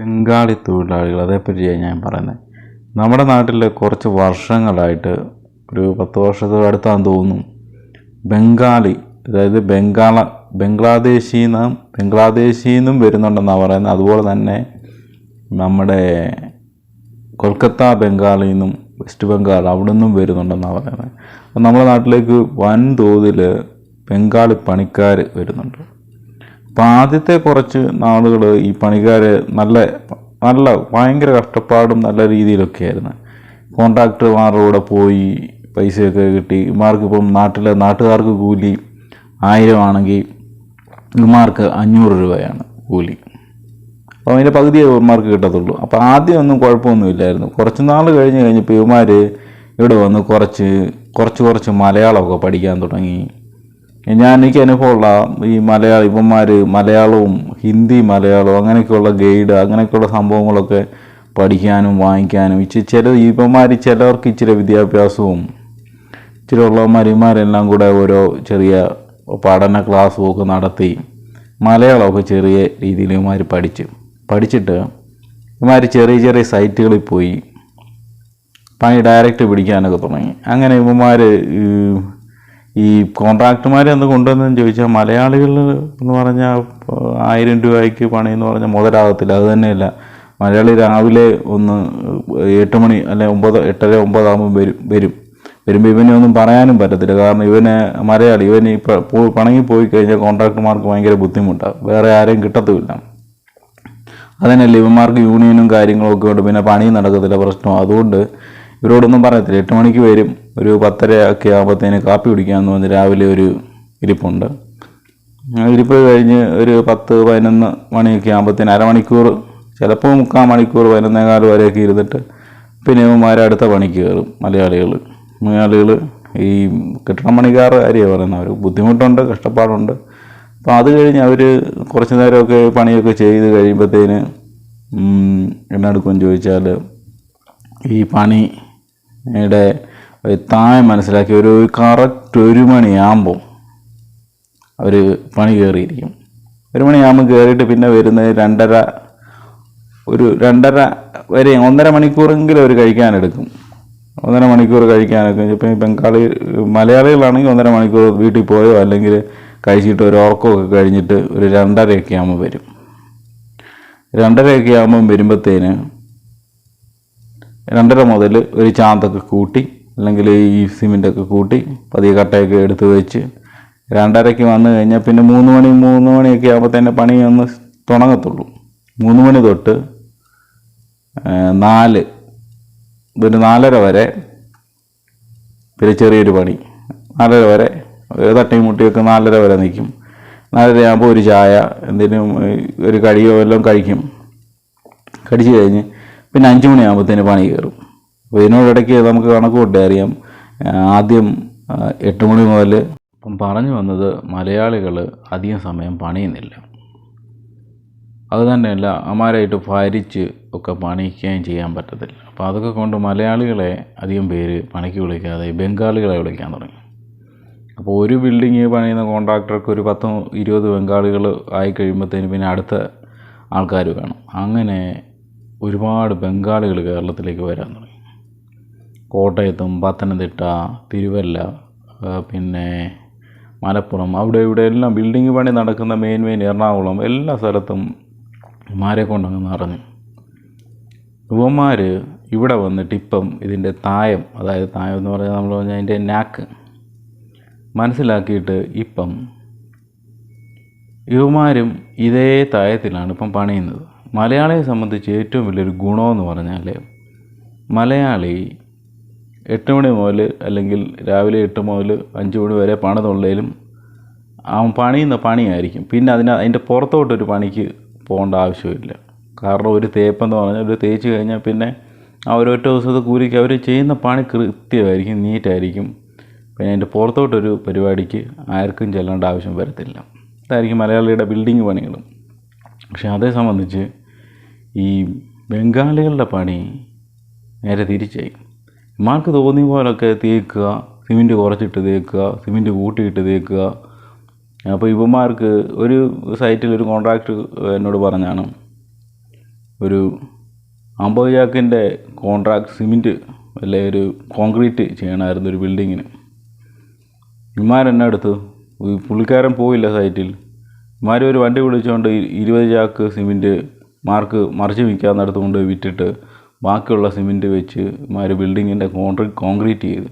ബംഗാളി തൊഴിലാളികൾ അതേപ്പറ്റിയാണ് ഞാൻ പറയുന്നത് നമ്മുടെ നാട്ടിൽ കുറച്ച് വർഷങ്ങളായിട്ട് ഒരു പത്ത് വർഷത്തോട് അടുത്താന്ന് തോന്നുന്നു. ബംഗാളി അതായത് ബംഗാള ബംഗ്ലാദേശിൽ നിന്നും ബംഗ്ലാദേശിൽ നിന്നും വരുന്നുണ്ടെന്നാണ് പറയുന്നത്. അതുപോലെ തന്നെ നമ്മുടെ കൊൽക്കത്ത ബംഗാളിൽ നിന്നും വെസ്റ്റ് ബംഗാൾ അവിടെ നിന്നും വരുന്നുണ്ടെന്നാണ് പറയുന്നത്. അപ്പം നമ്മുടെ നാട്ടിലേക്ക് വൻതോതിൽ ബംഗാളി പണിക്കാർ വരുന്നുണ്ട്. അപ്പം ആദ്യത്തെ കുറച്ച് നാളുകൾ ഈ പണിക്കാർ നല്ല നല്ല ഭയങ്കര കഷ്ടപ്പാടും നല്ല രീതിയിലൊക്കെ ആയിരുന്നു. കോൺട്രാക്ടർമാരുടെ കൂടെ പോയി പൈസയൊക്കെ കിട്ടി. ഇമാർക്കിപ്പം നാട്ടിലെ നാട്ടുകാർക്ക് കൂലി ആയിരം ആണെങ്കിൽ ഇമാർക്ക് അഞ്ഞൂറ് രൂപയാണ് കൂലി. അപ്പോൾ അതിന്റെ പകുതിയേ ഇവന്മാർക്ക് കിട്ടത്തുള്ളൂ. അപ്പോൾ ആദ്യമൊന്നും കുഴപ്പമൊന്നുമില്ലായിരുന്നു കുറച്ച് നാൾ കഴിഞ്ഞ് കഴിഞ്ഞപ്പോൾ ഇവന്മാർ ഇവിടെ വന്ന് കുറച്ച് കുറച്ച് കുറച്ച് മലയാളമൊക്കെ പഠിക്കാൻ തുടങ്ങി. ഞാൻ എനിക്ക് അനുഭവമുള്ള ഈ മലയാളം ഇവന്മാർ മലയാളവും ഹിന്ദി മലയാളവും അങ്ങനെയൊക്കെയുള്ള ഗൈഡ് അങ്ങനെയൊക്കെയുള്ള സംഭവങ്ങളൊക്കെ പഠിക്കാനും വാങ്ങിക്കാനും ഇച്ചിരി ചില ഇവന്മാർ ചിലവർക്ക് ഇച്ചിരി വിദ്യാഭ്യാസവും ഇച്ചിരി ഉള്ളവന്മാരിമാരെല്ലാം കൂടെ ഓരോ ചെറിയ പഠന ക്ലാസ്സും ഒക്കെ നടത്തി മലയാളമൊക്കെ ചെറിയ രീതിയിൽ ഇവന്മാർ പഠിച്ചു. പഠിച്ചിട്ട് ഇവന്മാർ ചെറിയ ചെറിയ സൈറ്റുകളിൽ പോയി. പണി ഡയറക്റ്റ് പിടിക്കാനൊക്കെ തുടങ്ങി. അങ്ങനെ ഇവന്മാർ ഈ കോൺട്രാക്ടർമാർ എന്ന് കൊണ്ടുവന്നതെന്ന് ചോദിച്ചാൽ മലയാളികൾ എന്ന് പറഞ്ഞാൽ ആയിരം രൂപയ്ക്ക് പണിയെന്ന് പറഞ്ഞാൽ മുതലാകത്തില്ല. അത് തന്നെയല്ല. മലയാളി രാവിലെ ഒന്ന് എട്ട് മണി അല്ലെ ഒമ്പത് എട്ടര ഒമ്പതാകുമ്പോൾ വരും വരും. വരുമ്പോൾ ഇവനെ ഒന്നും പറയാനും പറ്റത്തില്ല. കാരണം ഇവനെ മലയാളി ഇവന് പണങ്ങി പോയി കഴിഞ്ഞാൽ കോൺട്രാക്ടർമാർക്ക് ഭയങ്കര ബുദ്ധിമുട്ടാണ് വേറെ ആരെയും കിട്ടത്തുമില്ല. അതന്നെ ഇവന്മാർക്ക് യൂണിയനും കാര്യങ്ങളൊക്കെ ഉണ്ട്. പിന്നെ പണിയും നടക്കത്തില്ല പ്രശ്നം അതുകൊണ്ട് ഇവരോടൊന്നും പറയത്തില്ല. എട്ട് മണിക്ക് വരും. ഒരു പത്തര ഒക്കെ ആകുമ്പോഴത്തേന് കാപ്പി കുടിക്കാമെന്ന് പറഞ്ഞ് രാവിലെ ഒരു ഇരിപ്പുണ്ട്. ഇരിപ്പ് കഴിഞ്ഞ് ഒരു പത്ത് പതിനൊന്ന് മണിയൊക്കെ ആകുമ്പോഴത്തേന് അരമണിക്കൂർ ചിലപ്പോൾ മുക്കാൽ മണിക്കൂർ പതിനൊന്നേകാൽ വരെയൊക്കെ ഇരുന്നിട്ട് പിന്നെ ഇവന്മാരെ അടുത്ത പണിക്ക് കയറും മലയാളികൾ മലയാളികൾ ഈ കെട്ടിട പണിക്കാർ കാര്യമാണ് പറയുന്നത്. അവർ ബുദ്ധിമുട്ടുണ്ട് കഷ്ടപ്പാടുണ്ട്. അപ്പോൾ അത് കഴിഞ്ഞ് അവർ കുറച്ച് നേരമൊക്കെ പണിയൊക്കെ ചെയ്ത് കഴിയുമ്പോഴത്തേന് എന്നെടുക്കുമെന്ന് ചോദിച്ചാൽ ഈ പണിയുടെ താഴെ മനസ്സിലാക്കി ഒരു കറക്റ്റ് ഒരു മണിയാകുമ്പോൾ അവർ പണി കയറിയിരിക്കും. ഒരു മണിയാകുമ്പോൾ കയറിയിട്ട് പിന്നെ വരുന്നത് രണ്ടര ഒരു രണ്ടര വരെ ഒന്നര മണിക്കൂറെങ്കിലും അവർ കഴിക്കാനെടുക്കും. ഒന്നര മണിക്കൂർ കഴിക്കാനൊക്കെ ഇപ്പം ബംഗാളി മലയാളികളാണെങ്കിൽ ഒന്നര മണിക്കൂർ വീട്ടിൽ പോയോ അല്ലെങ്കിൽ കഴിച്ചിട്ട് ഒരു ഉറക്കമൊക്കെ കഴിഞ്ഞിട്ട് ഒരു രണ്ടരയൊക്കെ ആകുമ്പോൾ വരും. രണ്ടരയൊക്കെ ആകുമ്പം വരുമ്പോഴത്തേന് രണ്ടര മുതൽ ഒരു ചാന്തൊക്കെ കൂട്ടി അല്ലെങ്കിൽ ഈ സിമെന്റൊക്കെ കൂട്ടി പതിയെ കട്ടയൊക്കെ എടുത്ത് വെച്ച് രണ്ടരയ്ക്ക് വന്നു കഴിഞ്ഞാൽ പിന്നെ മൂന്ന് മണി മൂന്ന് മണിയൊക്കെ ആകുമ്പോൾ തന്നെ പണി ഒന്ന് തുടങ്ങത്തുള്ളൂ. മൂന്ന് മണി തൊട്ട് നാല് ഒരു നാലര വരെ പിന്നെ ചെറിയൊരു പണി. നാലര വരെ തട്ടിയും മുട്ടിയൊക്കെ നാലര വരെ നിൽക്കും. നാലര ആകുമ്പോൾ ഒരു ചായ എന്തെങ്കിലും ഒരു കടിയോ എല്ലാം കഴിക്കും. കടിച്ചു കഴിഞ്ഞ് പിന്നെ അഞ്ച് മണിയാകുമ്പോഴത്തേന് പണി കയറും. അപ്പോൾ ഇതിനോടിടയ്ക്ക് നമുക്ക് കണക്ക് കൂട്ടി അറിയാം. ആദ്യം എട്ട് മണി മുതൽ ഇപ്പം പറഞ്ഞു വന്നത് മലയാളികൾ അധികം സമയം പണിയുന്നില്ല. അത് തന്നെയല്ല അമാരായിട്ട് ഭരിച്ച് ഒക്കെ പണിക്കുകയും ചെയ്യാൻ പറ്റത്തില്ല. അപ്പോൾ അതൊക്കെ കൊണ്ട് മലയാളികളെ അധികം പേര് പണിക്ക് വിളിക്കാതെ ബംഗാളികളെ വിളിക്കാൻ തുടങ്ങി. അപ്പോൾ ഒരു ബിൽഡിങ് പണിയുന്ന കോൺട്രാക്ടർക്ക് ഒരു പത്ത് ഇരുപത് ബംഗാളികൾ ആയി കഴിയുമ്പോഴത്തേന് പിന്നെ അടുത്ത ആൾക്കാർ വേണം അങ്ങനെ ഒരുപാട് ബംഗാളികൾ കേരളത്തിലേക്ക് വരാൻ തുടങ്ങി. കോട്ടയത്തും പത്തനംതിട്ട തിരുവല്ല പിന്നെ മലപ്പുറം അവിടെ ഇവിടെ എല്ലാം ബിൽഡിംഗ് പണി നടക്കുന്ന മെയിൻ മെയിൻ എറണാകുളം എല്ലാ സ്ഥലത്തും ഇവന്മാരെ കൊണ്ടങ്ങ് നിറഞ്ഞു. യുവന്മാർ ഇവിടെ വന്നിട്ട് ഇപ്പം ഇതിന്റെ തായം അതായത് തായം എന്ന് പറഞ്ഞാൽ നമ്മൾ പറഞ്ഞാൽ അതിന്റെ നാക്ക് മനസ്സിലാക്കിയിട്ട് ഇപ്പം യുവമാരും ഇതേ തായത്തിലാണ് ഇപ്പം പണിയുന്നത്. മലയാളിയെ സംബന്ധിച്ച് ഏറ്റവും വലിയൊരു ഗുണമെന്ന് പറഞ്ഞാൽ മലയാളി എട്ട് മണി മുതൽ അല്ലെങ്കിൽ രാവിലെ എട്ട് മുതൽ അഞ്ച് മണി വരെ പണിതുള്ളതിലും അവൻ പണിയുന്ന പണിയായിരിക്കും. പിന്നെ അതിന് അതിന്റെ പുറത്തോട്ടൊരു പണിക്ക് പോകേണ്ട ആവശ്യമില്ല. കാരണം ഒരു തേപ്പെന്ന് പറഞ്ഞാൽ ഒരു തേച്ച് കഴിഞ്ഞാൽ പിന്നെ ആ ഒരൊറ്റ ദിവസത്തെ കൂലിക്ക് അവർ ചെയ്യുന്ന പണി കൃത്യമായിരിക്കും നീറ്റായിരിക്കും. പിന്നെ അതിന്റെ പുറത്തോട്ടൊരു പരിപാടിക്ക് ആർക്കും ചെല്ലേണ്ട ആവശ്യം വരത്തില്ല. അതായിരിക്കും മലയാളിയുടെ ബിൽഡിങ് പണികളും. പക്ഷേ അതേ സംബന്ധിച്ച് ഈ ബംഗാളികളുടെ പണി നേരെ തിരിച്ചായി. മാർക്ക് തോന്നിയ പോലൊക്കെ തേക്കുക സിമെന്റ് കുറച്ചിട്ട് തേക്കുക സിമെന്റ് കൂട്ടിയിട്ട് തേക്കുക. അപ്പോൾ ഇവന്മാർക്ക് ഒരു സൈറ്റിൽ ഒരു കോൺട്രാക്ട് എന്നോട് പറഞ്ഞാണ് ഒരു അമ്പത് ചാക്കിന്റെ കോൺട്രാക്ട് സിമെന്റ് അല്ലെ ഒരു കോൺക്രീറ്റ് ചെയ്യണമായിരുന്നു ഒരു ബിൽഡിങ്ങിന്. ഇമാരെന്നെ എടുത്തു? പുള്ളിക്കാരൻ പോയില്ല സൈറ്റിൽ. ഇമാരും ഒരു വണ്ടി വിളിച്ചുകൊണ്ട് ഇരുപത് ചാക്ക് സിമെന്റ് മാർക്ക് മറിച്ച് വിൽക്കാന്നിടത്ത് കൊണ്ട് വിറ്റിട്ട് ബാക്കിയുള്ള സിമെന്റ് വെച്ച് ഇമാർ ബിൽഡിങ്ങിന്റെ കോൺക്രീറ്റ് കോൺക്രീറ്റ് ചെയ്ത്.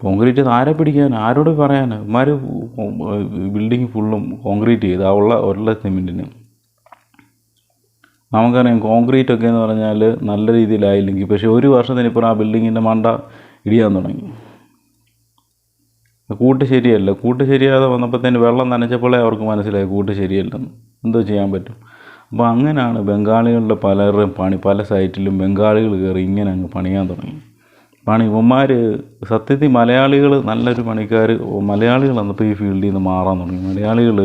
കോൺക്രീറ്റ് ആരെ പിടിക്കാൻ? ആരോട് പറയാൻ? ഇമാർ ബിൽഡിങ് ഫുള്ളും കോൺക്രീറ്റ് ചെയ്ത് ആ ഉള്ള ഉള്ള സിമെന്റിന്. നമുക്കറിയാം കോൺക്രീറ്റ് ഒക്കെ എന്ന് പറഞ്ഞാൽ നല്ല രീതിയിലായില്ലെങ്കിൽ പക്ഷേ ഒരു വർഷത്തിന് വർഷത്തിനിപ്പുറം ആ ബിൽഡിങ്ങിന്റെ മണ്ട ഇടിയാൻ തുടങ്ങി. കൂട്ട് ശരിയല്ല. കൂട്ട് ശരിയാതെ വന്നപ്പോഴത്തേന് വെള്ളം നനച്ചപ്പോഴേ അവർക്ക് മനസ്സിലായി കൂട്ട് ശരിയല്ലെന്ന്. എന്തോ ചെയ്യാൻ പറ്റും. അപ്പോൾ അങ്ങനെയാണ് ബംഗാളികളുടെ പലരുടെയും പണി പല സൈറ്റിലും ബംഗാളികൾ കയറി ഇങ്ങനെ അങ്ങ് പണിയാൻ തുടങ്ങി. പണി ഇവന്മാർ സത്യത്തിൽ മലയാളികൾ നല്ലൊരു പണിക്കാർ മലയാളികൾ വന്നപ്പോൾ ഈ ഫീൽഡിൽ നിന്ന് മാറാൻ തുടങ്ങി. മലയാളികൾ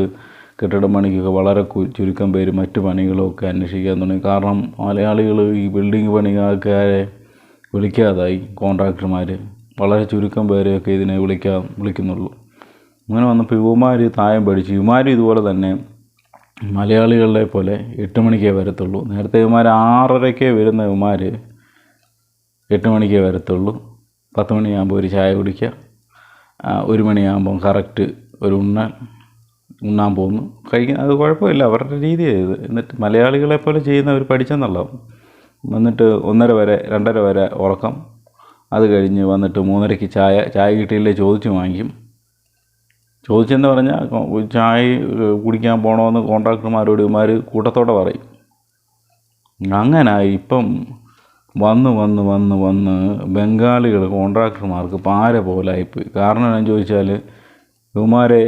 കെട്ടിട പണിക്കൊക്കെ വളരെ ചുരുക്കം പേര് മറ്റു പണികളൊക്കെ അന്വേഷിക്കാൻ തുടങ്ങി. കാരണം മലയാളികൾ ഈ ബിൽഡിംഗ് പണിക്കാരെ വിളിക്കാതായി കോൺട്രാക്ടർമാർ വളരെ ചുരുക്കം പേരെയൊക്കെ ഇതിനെ വിളിക്കാൻ വിളിക്കുന്നുള്ളൂ. അങ്ങനെ വന്നപ്പോൾ യുവമാർ തായം പഠിച്ചു. യുവമാർ ഇതുപോലെ തന്നെ മലയാളികളെ പോലെ എട്ട് മണിക്കേ വരത്തുള്ളൂ. നേരത്തെ ഇവന്മാർ ആറരയ്ക്കേ വരുന്ന ഇവന്മാർ എട്ട് മണിക്കേ വരത്തുള്ളൂ. പത്ത് മണിയാകുമ്പോൾ ഒരു ചായ കുടിക്കുക ഒരു മണിയാകുമ്പം കറക്റ്റ് ഒരു ഉണ്ണാൻ ഉണ്ണാൻ പോകുന്നു കഴിക്കുന്ന അത് കുഴപ്പമില്ല. അവരുടെ രീതിയാണ് ഇത്. എന്നിട്ട് മലയാളികളെ പോലെ ചെയ്യുന്നവർ പഠിച്ചെന്നുള്ള എന്നിട്ട് ഒന്നര വരെ രണ്ടര വരെ ഉറക്കം. അത് കഴിഞ്ഞ് വന്നിട്ട് മൂന്നരയ്ക്ക് ചായ ചായ കിട്ടിയില്ലേ ചോദിച്ച് വാങ്ങിക്കും. ചോദിച്ചെന്ന് പറഞ്ഞാൽ ചായ കുടിക്കാൻ പോകണമെന്ന് കോൺട്രാക്ടർമാരോട് ഇവന്മാർ കൂട്ടത്തോടെ പറയും. അങ്ങനെ ഇപ്പം വന്ന് വന്ന് വന്ന് വന്ന് ബംഗാളികൾ കോൺട്രാക്ടർമാർക്ക് പാര പോലായിപ്പോയി. കാരണം ഞാൻ ചോദിച്ചാൽ ഇവന്മാരെ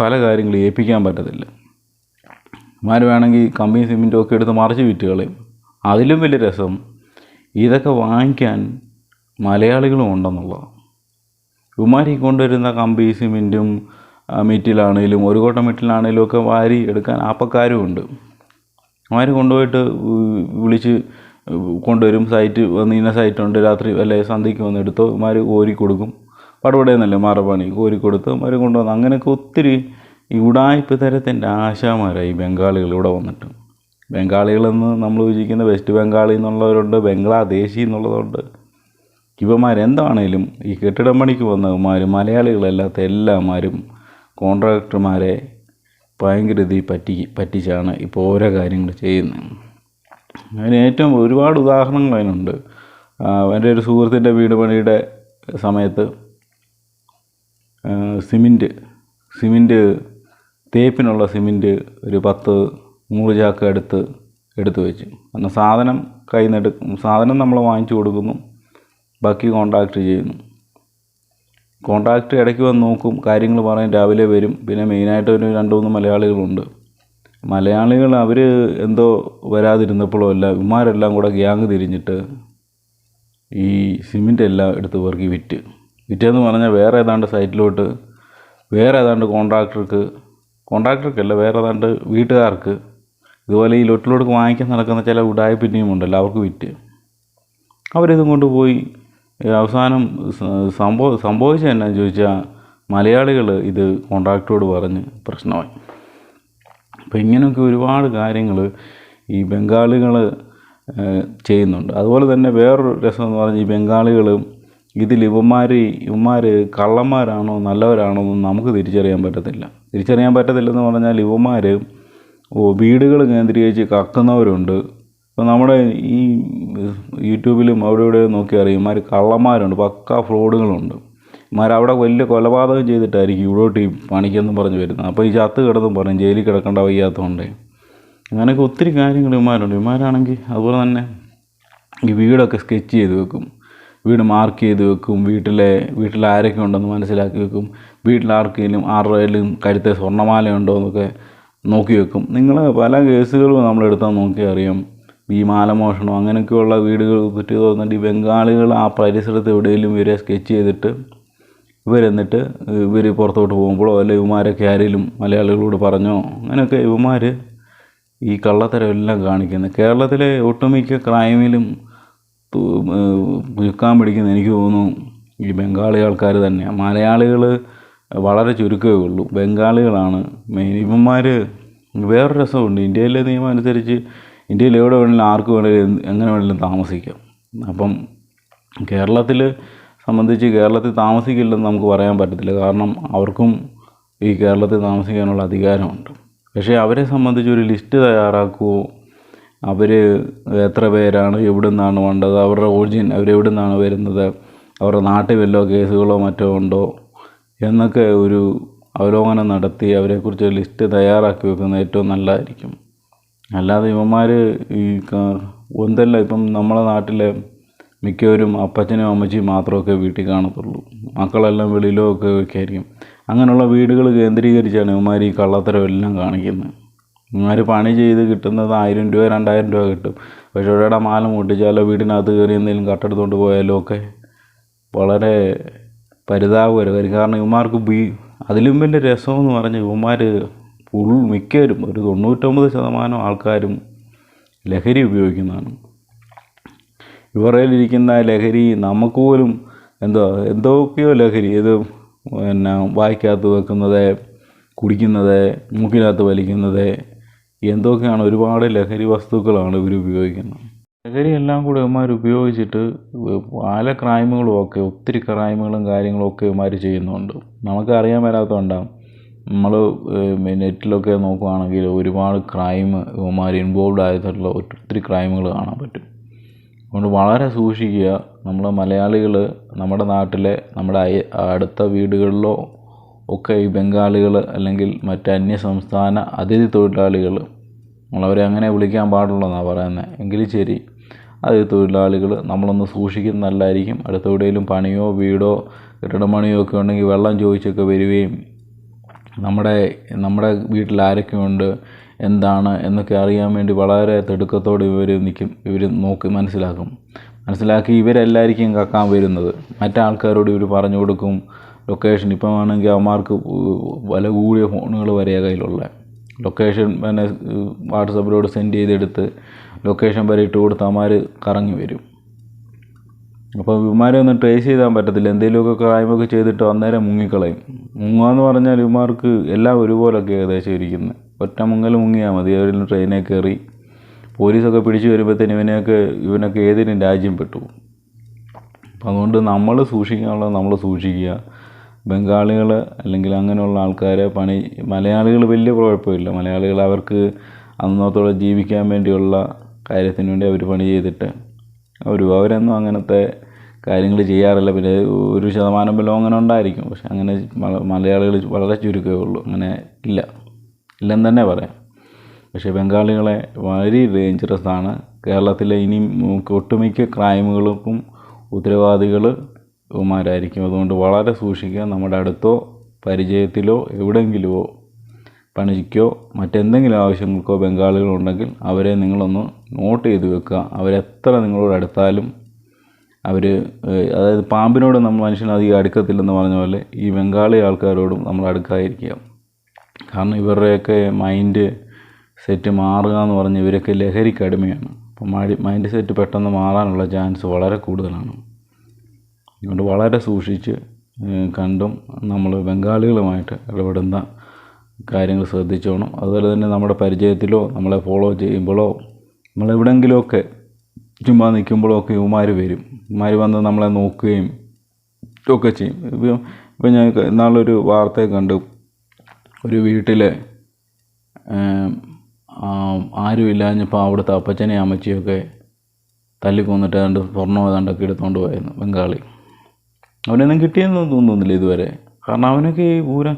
പല കാര്യങ്ങളും ഏൽപ്പിക്കാൻ പറ്റത്തില്ല. ഇവന്മാർ വേണമെങ്കിൽ കമ്പനി സിമെന്റും ഒക്കെ എടുത്ത് മറിച്ച് വിറ്റ് അതിലും വലിയ രസം ഇതൊക്കെ വാങ്ങിക്കാൻ മലയാളികളും ഉണ്ടെന്നുള്ളതാണ്. ഇവന്മാർ കൊണ്ടുവരുന്ന കമ്പി സിമെന്റും മെറ്റിലാണേലും ഒരു കോട്ട മീറ്റിലാണേലും ഒക്കെ വാരി എടുക്കാൻ ആപ്പക്കാരും ഉണ്ട് അവന്മാർ കൊണ്ടുപോയിട്ട് വിളിച്ച് കൊണ്ടുവരും. സൈറ്റ് വന്ന് ഇന്ന സൈറ്റുണ്ട് രാത്രി അല്ലെ സന്ധ്യയ്ക്ക് വന്ന് എടുത്തോ ഇമാർ കോരി കൊടുക്കും. പടപടയെന്നല്ലേ മാറപ്പണി? കോരി കൊടുത്ത് ഇവന്മാർ കൊണ്ടുവന്ന് അങ്ങനെയൊക്കെ ഒത്തിരി ഉടായ്പ തരത്തിന്റെ ആശാമാരായി ബംഗാളികൾ ഇവിടെ വന്നിട്ട്. ബംഗാളികളെന്ന് നമ്മൾ വിചാരിക്കുന്ന വെസ്റ്റ് ബംഗാളി എന്നുള്ളവരുണ്ട് ബംഗ്ലാദേശി എന്നുള്ളതുണ്ട് ഇവന്മാരെന്താണേലും ഈ കെട്ടിടം പണിക്ക് വന്നവന്മാർ മലയാളികളല്ലാത്ത എല്ലാമാരും കോൺട്രാക്ടർമാരെ ഭയങ്കര ഇതിൽ പറ്റി പറ്റിച്ചാണ് ഇപ്പോൾ ഓരോ കാര്യങ്ങൾ ചെയ്യുന്നത്. അതിന് ഏറ്റവും ഒരുപാട് ഉദാഹരണങ്ങൾ അതിനുണ്ട്. എന്റെ ഒരു സുഹൃത്തിന്റെ വീട് പണിയുടെ സമയത്ത് സിമെന്റ് സിമെന്റ് തേപ്പിനുള്ള സിമെന്റ് ഒരു പത്ത് നൂറ് ചാക്ക് എടുത്ത് എടുത്തു വെച്ചു. എന്നാൽ സാധനം കയ്യിൽ നിന്ന് എടുക്കും സാധനം നമ്മൾ വാങ്ങിച്ചു കൊടുക്കുന്നു ബാക്കി കോൺട്രാക്ട് ചെയ്യുന്നു. കോൺട്രാക്ട് ഇടയ്ക്ക് വന്ന് നോക്കും കാര്യങ്ങൾ പറയും രാവിലെ വരും. പിന്നെ മെയിനായിട്ട് ഒരു രണ്ട് മൂന്ന് മലയാളികളുണ്ട്. മലയാളികൾ അവർ എന്തോ വരാതിരുന്നപ്പോഴോ അല്ല ഇവന്മാരെല്ലാം കൂടെ ഗ്യാങ് തിരിഞ്ഞിട്ട് ഈ സിമെന്റ് എല്ലാം എടുത്ത് പെറുക്കി വിറ്റ്. വിറ്റെന്ന് പറഞ്ഞാൽ വേറെ ഏതാണ്ട് സൈറ്റിലോട്ട് വേറെ ഏതാണ്ട് കോൺട്രാക്ടർക്ക് കോൺട്രാക്ടർക്കല്ല വേറെ ഏതാണ്ട് വീട്ടുകാർക്ക് ഇതുപോലെ ഈ ലൊട്ടിലോട്ട് വാങ്ങിക്കാൻ നടക്കുന്ന ചില ഉടായ്പിന്നെയും ഉണ്ടല്ലോ അവർക്ക് വിറ്റ്. അവരിതും കൊണ്ടുപോയി ഏ, അവസാനം സംഭവ സംഭവിച്ചത് എന്നാന്ന് ചോദിച്ചാൽ മലയാളികൾ ഇത് കോൺട്രാക്ടറോട് പറഞ്ഞ് പ്രശ്നമായി. അപ്പോൾ ഇങ്ങനെയൊക്കെ ഒരുപാട് കാര്യങ്ങൾ ഈ ബംഗാളികൾ ചെയ്യുന്നുണ്ട്. അതുപോലെ തന്നെ വേറൊരു രസം എന്ന് പറഞ്ഞാൽ ഈ ബംഗാളികൾ ഇതിൽ ഇവന്മാർ ഇവന്മാർ കള്ളന്മാരാണോ നല്ലവരാണോ എന്ന് നമുക്ക് തിരിച്ചറിയാൻ പറ്റത്തില്ല. തിരിച്ചറിയാൻ പറ്റത്തില്ലെന്ന് പറഞ്ഞാൽ ഇവന്മാർ വീടുകൾ കേന്ദ്രീകരിച്ച് കക്കുന്നവരുണ്ട്. ഇപ്പോൾ നമ്മുടെ ഈ യൂട്യൂബിലും അവിടെ ഇവിടെ നോക്കി അറിയാം ഇമാർ കള്ളന്മാരുണ്ട് പക്ക ഫ്രോഡുകളുണ്ട്. ഇമാർ അവിടെ വലിയ കൊലപാതകം ചെയ്തിട്ടായിരിക്കും ഇവിടോട്ട് ഈ പണിക്കെന്നും പറഞ്ഞ് വരുന്നത്. അപ്പോൾ ഈ ചത്ത് കിടന്നും പറയും ജയിലിൽ കിടക്കേണ്ട വയ്യാത്തതുകൊണ്ട് അങ്ങനെയൊക്കെ ഒത്തിരി കാര്യങ്ങൾ ഇമാരുണ്ട് ഇമാരാണെങ്കിൽ അതുപോലെ തന്നെ ഈ വീടൊക്കെ സ്കെച്ച് ചെയ്ത് വെക്കും. വീട് മാർക്ക് ചെയ്ത് വെക്കും. വീട്ടിലെ വീട്ടിൽ ആരൊക്കെ ഉണ്ടെന്ന് മനസ്സിലാക്കി വെക്കും. വീട്ടിൽ ആർക്കെങ്കിലും ആരുടെയും കഴുത്തെ സ്വർണമാല ഉണ്ടോ എന്നൊക്കെ നോക്കി വെക്കും. നിങ്ങൾ പല കേസുകളും നമ്മളെടുത്താൽ നോക്കി അറിയാം. ഈ മാലമോഷണം അങ്ങനെയൊക്കെയുള്ള വീടുകൾ പറ്റി തോന്നിട്ട് ഈ ബംഗാളികൾ ആ പരിസരത്ത് എവിടെയെങ്കിലും ഇവരെ സ്കെച്ച് ചെയ്തിട്ട് ഇവരെന്നിട്ട് ഇവർ പുറത്തോട്ട് പോകുമ്പോഴോ അല്ലെ ഇവന്മാരൊക്കെ ആരെങ്കിലും മലയാളികളോട് പറഞ്ഞോ? അങ്ങനെയൊക്കെ ഇവന്മാർ ഈ കള്ളത്തരം എല്ലാം കാണിക്കുന്നത് കേരളത്തിലെ ഒട്ടുമിക്ക ക്രൈമിലും മുഴുക്കാൻ പിടിക്കുന്ന എനിക്ക് തോന്നുന്നു ഈ ബംഗാളി ആൾക്കാർ തന്നെയാണ് മലയാളികൾ വളരെ ചുരുക്കമേ ഉള്ളൂ. ബംഗാളികളാണ് മെയിൻ. ഇവന്മാർ വേറൊരു രസമുണ്ട്. ഇന്ത്യയിലെ നിയമം അനുസരിച്ച് ഇന്ത്യയിൽ എവിടെ വേണമെങ്കിലും ആർക്ക് വേണമെങ്കിലും എങ്ങനെ വേണമെങ്കിലും താമസിക്കാം. അപ്പം കേരളത്തിൽ സംബന്ധിച്ച് കേരളത്തിൽ താമസിക്കില്ലെന്ന് നമുക്ക് പറയാൻ പറ്റത്തില്ല. കാരണം അവർക്കും ഈ കേരളത്തിൽ താമസിക്കാനുള്ള അധികാരമുണ്ട്. പക്ഷേ അവരെ സംബന്ധിച്ച് ഒരു ലിസ്റ്റ് തയ്യാറാക്കുകയോ അവർ എത്ര പേരാണ് എവിടെ നിന്നാണ് വേണ്ടത്? അവരുടെ ഒറിജിൻ അവരെവിടെ നിന്നാണ് വരുന്നത്? അവരുടെ നാട്ടിൽ വല്ലോ കേസുകളോ മറ്റോ ഉണ്ടോ? എന്നൊക്കെ ഒരു അവലോകനം നടത്തി അവരെക്കുറിച്ച് ലിസ്റ്റ് തയ്യാറാക്കി വെക്കുന്നത് ഏറ്റവും നല്ലതായിരിക്കും. അല്ലാതെ ഇവന്മാർ ഈ ഒന്നല്ല ഇപ്പം നമ്മളെ നാട്ടിലെ മിക്കവരും അപ്പച്ചനും അമ്മച്ചിയും മാത്രമൊക്കെ വീട്ടിൽ കാണത്തുള്ളൂ. മക്കളെല്ലാം വെളിയിലോ ഒക്കെ ഒക്കെ ആയിരിക്കും അങ്ങനെയുള്ള വീടുകൾ കേന്ദ്രീകരിച്ചാണ് ഇവന്മാർ ഈ കള്ളത്തരം എല്ലാം കാണിക്കുന്നത്. ഇവന്മാർ പണി ചെയ്ത് കിട്ടുന്നത് ആയിരം രൂപ രണ്ടായിരം രൂപ കിട്ടും. പക്ഷേ ഒരാടെ മാല മുട്ടിച്ചാലോ വീടിനകത്ത് കയറി എന്തെങ്കിലും കട്ടെടുത്തുകൊണ്ട് പോയാലോ ഒക്കെ വളരെ പരിതാപകരമായിരിക്കും കാരണം ഇവന്മാർക്ക് ബി അതിലും വലിയ രസമെന്ന് പറഞ്ഞാൽ ഇവന്മാർ ഫുൾ മിക്കവരും ഒരു തൊണ്ണൂറ്റൊമ്പത് ശതമാനം ആൾക്കാരും ലഹരി ഉപയോഗിക്കുന്നതാണ്. ഇവരയിലിരിക്കുന്ന ലഹരി നമുക്ക് പോലും എന്തോ എന്തൊക്കെയോ ലഹരി ഇത് പിന്നെ വായിക്കകത്ത് വെക്കുന്നത് കുടിക്കുന്നത് മൂക്കിനകത്ത് വലിക്കുന്നത് എന്തൊക്കെയാണ് ഒരുപാട് ലഹരി വസ്തുക്കളാണ് ഇവർ ഉപയോഗിക്കുന്നത്. ലഹരി എല്ലാം കൂടെ ഇവന്മാർ ഉപയോഗിച്ചിട്ട് പല ക്രൈമുകളും ഒക്കെ ഒത്തിരി ക്രൈമുകളും കാര്യങ്ങളും ഒക്കെ ഇവന്മാർ ചെയ്യുന്നുണ്ട്. നമുക്ക് അറിയാൻ മേലാത്തതുകൊണ്ടാണ്. നമ്മൾ നെറ്റിലൊക്കെ നോക്കുകയാണെങ്കിൽ ഒരുപാട് ക്രൈം ഇവന്മാർ ഇൻവോൾവ് ആയിട്ടുള്ള ഒത്തിരി ക്രൈമുകൾ കാണാൻ പറ്റും. അതുകൊണ്ട് വളരെ സൂക്ഷിക്കുക. നമ്മൾ മലയാളികൾ നമ്മുടെ നാട്ടിലെ നമ്മുടെ അടുത്ത വീടുകളിലോ ഒക്കെ ഈ ബംഗാളികൾ അല്ലെങ്കിൽ മറ്റ് അന്യ സംസ്ഥാന അതിഥി തൊഴിലാളികൾ നമ്മളവരെ അങ്ങനെ വിളിക്കാൻ പാടുള്ളൂ പറയുന്നത് എങ്കിലും ശരി അതിഥി തൊഴിലാളികൾ നമ്മളൊന്ന് സൂക്ഷിക്കുന്നത് നല്ലതായിരിക്കും. അടുത്തെവിടെയെങ്കിലും പണിയോ വീടോ കെട്ടിടമണിയോ ഒക്കെ ഉണ്ടെങ്കിൽ വെള്ളം ചോദിച്ചൊക്കെ വരികയും നമ്മുടെ നമ്മുടെ വീട്ടിൽ ആരൊക്കെയുണ്ട് എന്താണ് എന്നൊക്കെ അറിയാൻ വേണ്ടി വളരെ തിടുക്കത്തോടെ ഇവർ നിൽക്കും ഇവർ നോക്കി മനസ്സിലാക്കും. മനസ്സിലാക്കി ഇവരെല്ലാവർക്കും കക്കാൻ വരുന്നത്. മറ്റാൾക്കാരോട് ഇവർ പറഞ്ഞു കൊടുക്കും ലൊക്കേഷൻ ഇപ്പം ആണെങ്കിൽ അവന്മാർക്ക് വില കൂടിയ ഫോണുകൾ വരെ കയ്യിലുള്ള. ലൊക്കേഷൻ പിന്നെ വാട്സപ്പിലൂടെ സെൻഡ് ചെയ്തെടുത്ത് ലൊക്കേഷൻ വരെ ഇട്ട് കൊടുത്ത് അവന്മാർ കറങ്ങി വരും. അപ്പോൾ ഇവന്മാരെ ഒന്നും ട്രേസ് ചെയ്താൻ പറ്റത്തില്ല. എന്തെങ്കിലുമൊക്കെ ക്രൈമൊക്കെ ചെയ്തിട്ട് അന്നേരം മുങ്ങിക്കളയും. മുങ്ങാന്ന് പറഞ്ഞാൽ ഇവന്മാർക്ക് എല്ലാം ഒരുപോലൊക്കെ ഏകദേശം ഇരിക്കുന്നത് ഒറ്റ മുങ്ങൽ മുങ്ങിയാൽ മതി. അവരിൽ ട്രെയിനിൽ കയറി പോലീസൊക്കെ പിടിച്ചു വരുമ്പോഴത്തേന് ഇവനെയൊക്കെ ഇവനൊക്കെ ഏതിനും രാജ്യം പെട്ടു. അപ്പം അതുകൊണ്ട് നമ്മൾ സൂക്ഷിക്കാനുള്ളത് നമ്മൾ സൂക്ഷിക്കുക. ബംഗാളികൾ അല്ലെങ്കിൽ അങ്ങനെയുള്ള ആൾക്കാരെ പണി മലയാളികൾ വലിയ കുഴപ്പമില്ല. മലയാളികൾ അവർക്ക് അന്നത്തോടെ ജീവിക്കാൻ വേണ്ടിയുള്ള കാര്യത്തിന് വേണ്ടി അവർ പണി ചെയ്തിട്ട് ഒരു അവരൊന്നും അങ്ങനത്തെ കാര്യങ്ങൾ ചെയ്യാറില്ല. പിന്നെ ഒരു ശതമാനം വല്ലതും അങ്ങനെ ഉണ്ടായിരിക്കും. പക്ഷെ അങ്ങനെ മലയാളികൾ വളരെ ചുരുക്കമേ ഉള്ളൂ. അങ്ങനെ ഇല്ല. ഇല്ലെന്ന് തന്നെ പറയാം. പക്ഷേ ബംഗാളികളെ വളരെ ഡേഞ്ചറസ് ആണ്. കേരളത്തിലെ ഇനിയും ഒട്ടുമിക്ക ക്രൈമുകൾക്കും ഉത്തരവാദികൾ ഇവന്മാരായിരിക്കും അതുകൊണ്ട് വളരെ സൂക്ഷിക്കുക. നമ്മുടെ അടുത്തോ പരിചയത്തിലോ എവിടെയെങ്കിലുമോ പണിക്കോ മറ്റെന്തെങ്കിലും ആവശ്യങ്ങൾക്കോ ബംഗാളികളുണ്ടെങ്കിൽ അവരെ നിങ്ങളൊന്ന് നോട്ട് ചെയ്ത് വെക്കുക. അവരെത്ര നിങ്ങളോട് അടുത്താലും അവർ അതായത് പാമ്പിനോട് നമ്മൾ മനുഷ്യൻ അധികം അടുക്കത്തില്ലെന്ന് പറഞ്ഞ പോലെ ഈ ബംഗാളി ആൾക്കാരോടും നമ്മൾ അടുക്കാതിരിക്കുക. കാരണം ഇവരുടെയൊക്കെ മൈൻഡ് സെറ്റ് മാറുക എന്ന് പറഞ്ഞ് ഇവരൊക്കെ ലഹരിക്ക് അടിമയാണ് അപ്പം മൈൻഡ് സെറ്റ് പെട്ടെന്ന് മാറാനുള്ള ചാൻസ് വളരെ കൂടുതലാണ്. അതുകൊണ്ട് വളരെ സൂക്ഷിച്ച് കണ്ടും നമ്മൾ ബംഗാളികളുമായിട്ട് ഇടപെടുന്ന കാര്യങ്ങൾ ശ്രദ്ധിച്ചോണം. അതുപോലെ തന്നെ നമ്മുടെ പരിചയത്തിലോ നമ്മളെ ഫോളോ ചെയ്യുമ്പോഴോ നമ്മളെവിടെയെങ്കിലുമൊക്കെ ചുമ്മാ നിൽക്കുമ്പോഴോ ഒക്കെ ഇവന്മാർ വരും. ഇവന്മാർ വന്ന് നമ്മളെ നോക്കുകയും ഒക്കെ ചെയ്യും. ഇപ്പം ഇപ്പം ഞാൻ ഇന്നാളൊരു വാർത്ത കണ്ടു. ഒരു വീട്ടിലെ ആരും ഇപ്പോൾ അവിടുത്തെ അപ്പച്ചനെയും അമ്മച്ചിയൊക്കെ തല്ലിക്കൊന്നിട്ട് ഏതാണ്ട് സ്വർണം ഏതാണ്ടൊക്കെ എടുത്തുകൊണ്ട് പോയിരുന്നു ബംഗാളി. അവനൊന്നും കിട്ടിയെന്ന് തോന്നുന്നില്ല ഇതുവരെ. കാരണം അവനൊക്കെ ഈ പൂരം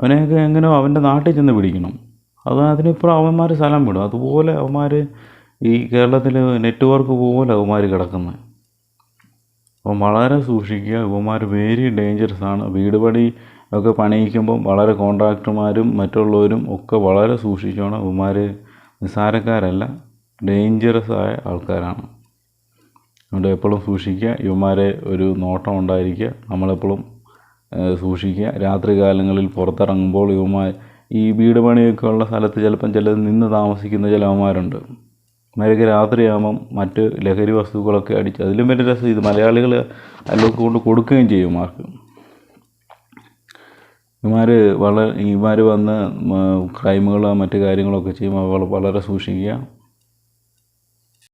അവനെയൊക്കെ എങ്ങനെയോ അവന്റെ നാട്ടിൽ ചെന്ന് പിടിക്കണം? അത് അതിനിപ്പുറം അവന്മാർ സ്ഥലം വിടും. അതുപോലെ അവന്മാർ ഈ കേരളത്തിൽ നെറ്റ്വർക്ക് പോലെ അവന്മാർ കിടക്കുന്നത് അപ്പം വളരെ സൂക്ഷിക്കുക. ഇവന്മാർ വെരി ഡേഞ്ചറസ് ആണ്. വീട് പണി ഒക്കെ പണിയിക്കുമ്പം വളരെ കോൺട്രാക്ടർമാരും മറ്റുള്ളവരും ഒക്കെ വളരെ സൂക്ഷിക്കണം ഇവന്മാർ നിസ്സാരക്കാരല്ല ഡേഞ്ചറസ് ആയ ആൾക്കാരാണ്. അതുകൊണ്ട് എപ്പോഴും സൂക്ഷിക്കുക. ഇവന്മാരെ ഒരു നോട്ടം ഉണ്ടായിരിക്കുക. നമ്മളെപ്പോഴും സൂക്ഷിക്കുക. രാത്രി കാലങ്ങളിൽ പുറത്തിറങ്ങുമ്പോൾ ഇവന്മാർ ഈ വീട് പണിയൊക്കെ ഉള്ള സ്ഥലത്ത് ചിലപ്പം ചിലത് നിന്ന് താമസിക്കുന്ന ചില അവന്മാരുണ്ട് മരക്ക് രാത്രിയാകുമ്പം മറ്റ് ലഹരി വസ്തുക്കളൊക്കെ അടിച്ച് അതിലും വലിയ രസം ഇത് മലയാളികൾ അല്ലൊക്കെ കൊണ്ട് കൊടുക്കുകയും ചെയ്യും മാർക്ക് ഇമാർ വളരെ ഇമാർ വന്ന് ക്രൈമുകൾ മറ്റു കാര്യങ്ങളൊക്കെ ചെയ്യുമ്പോൾ വളരെ സൂക്ഷിക്കുക.